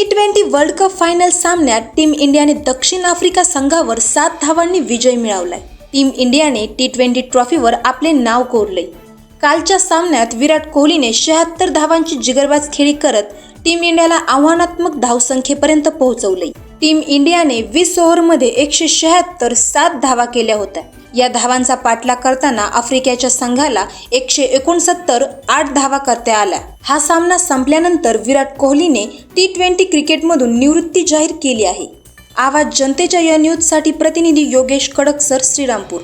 T twenty world cup final सामन्यात team इंडियाने दक्षिण आफ्रिका संघावर सात धावांनी विजय मिळवलाय. टीम इंडियाने टी ट्वेंटी ट्रॉफीवर आपले नाव कोरले कालच्या सामन्यात विराट कोहलीने शहात्तर धावांची जिगरबाज खेळी करत टीम इंडियाला आव्हानात्मक धावसंख्येपर्यंत पोहोचवले टीम इंडियाने वीस ओव्हरमध्ये एकशे शहात्तर सात धावा केल्या होत्या. या धावांचा पाठलाग करताना आफ्रिकेच्या संघाला एकशे एकोणसत्तर आठ धावा करता आल्या. हा सामना संपल्यानंतर विराट कोहलीने टी ट्वेंटी क्रिकेटमधून निवृत्ती जाहीर केली आहे. आवाज जनतेच्या या न्यूजसाठी प्रतिनिधी योगेश कडकसर श्रीरामपूर.